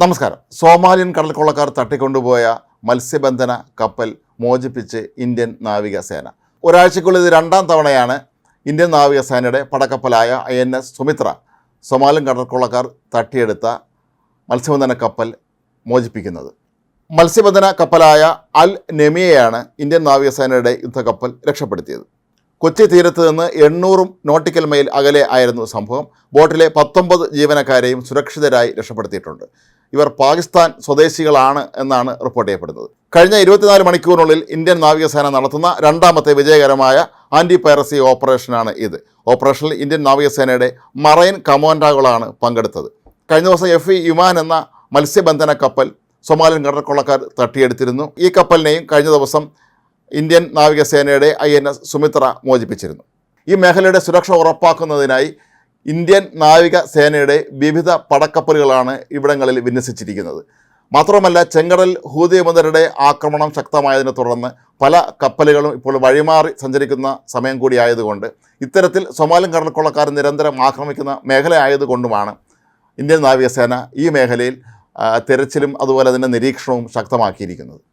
നമസ്കാരം. സോമാലിയൻ കടൽക്കൊള്ളക്കാർ തട്ടിക്കൊണ്ടുപോയ മത്സ്യബന്ധന കപ്പൽ മോചിപ്പിച്ച് ഇന്ത്യൻ നാവികസേന. ഒരാഴ്ചക്കുള്ളിൽ രണ്ടാം തവണയാണ് ഇന്ത്യൻ നാവികസേനയുടെ പടക്കപ്പലായ I N S Sumitra Somalian കടൽക്കൊള്ളക്കാർ തട്ടിയെടുത്ത മത്സ്യബന്ധന കപ്പൽ മോചിപ്പിക്കുന്നത്. മത്സ്യബന്ധന കപ്പലായ അൽ നെമിയയാണ് ഇന്ത്യൻ നാവികസേനയുടെ യുദ്ധക്കപ്പൽ രക്ഷപ്പെടുത്തിയത്. കൊച്ചി തീരത്ത് നിന്ന് എണ്ണൂറും നോട്ടിക്കൽ മൈൽ അകലെ ആയിരുന്നു സംഭവം. ബോട്ടിലെ പത്തൊമ്പത് ജീവനക്കാരെയും സുരക്ഷിതരായി രക്ഷപ്പെടുത്തിയിട്ടുണ്ട്. ഇവർ പാകിസ്ഥാൻ സ്വദേശികളാണ് എന്നാണ് റിപ്പോർട്ട് ചെയ്യപ്പെടുന്നത്. കഴിഞ്ഞ ഇരുപത്തിനാല് മണിക്കൂറിനുള്ളിൽ ഇന്ത്യൻ നാവികസേന നടത്തുന്ന രണ്ടാമത്തെ വിജയകരമായ ആന്റി പൈറസി ഓപ്പറേഷനാണ് ഇത്. ഓപ്പറേഷനിൽ ഇന്ത്യൻ നാവികസേനയുടെ മറൈൻ കമാൻഡോകളാണ് പങ്കെടുത്തത്. കഴിഞ്ഞ ദിവസം എഫ് ഇ യുമാൻ എന്ന മത്സ്യബന്ധന കപ്പൽ സൊമാലിയൻ കടൽക്കൊള്ളക്കാർ തട്ടിയെടുത്തിരുന്നു. ഈ കപ്പലിനെയും കഴിഞ്ഞ ദിവസം ഇന്ത്യൻ നാവികസേനയുടെ ഐ എൻ എസ് സുമിത്ര മോചിപ്പിച്ചിരുന്നു. ഈ മേഖലയുടെ സുരക്ഷ ഉറപ്പാക്കുന്നതിനായി ഇന്ത്യൻ നാവിക സേനയുടെ വിവിധ പടക്കപ്പലുകളാണ് ഇവിടങ്ങളിൽ വിന്യസിച്ചിരിക്കുന്നത്. മാത്രമല്ല ചെങ്കടൽ ഹൂതിയമതരുടെ ആക്രമണം ശക്തമായതിനെ തുടർന്ന് പല കപ്പലുകളും ഇപ്പോൾ വഴിമാറി സഞ്ചരിക്കുന്ന സമയം കൂടിയായതുകൊണ്ട് ഇത്തരത്തിൽ സൊമാലിൻ കടൽക്കൊള്ളക്കാർ നിരന്തരം ആക്രമിക്കുന്ന മേഖല ആയതുകൊണ്ടുമാണ് ഇന്ത്യൻ നാവികസേന ഈ മേഖലയിൽ തെരച്ചിലും അതുപോലെ തന്നെ നിരീക്ഷണവും ശക്തമാക്കിയിരിക്കുന്നത്.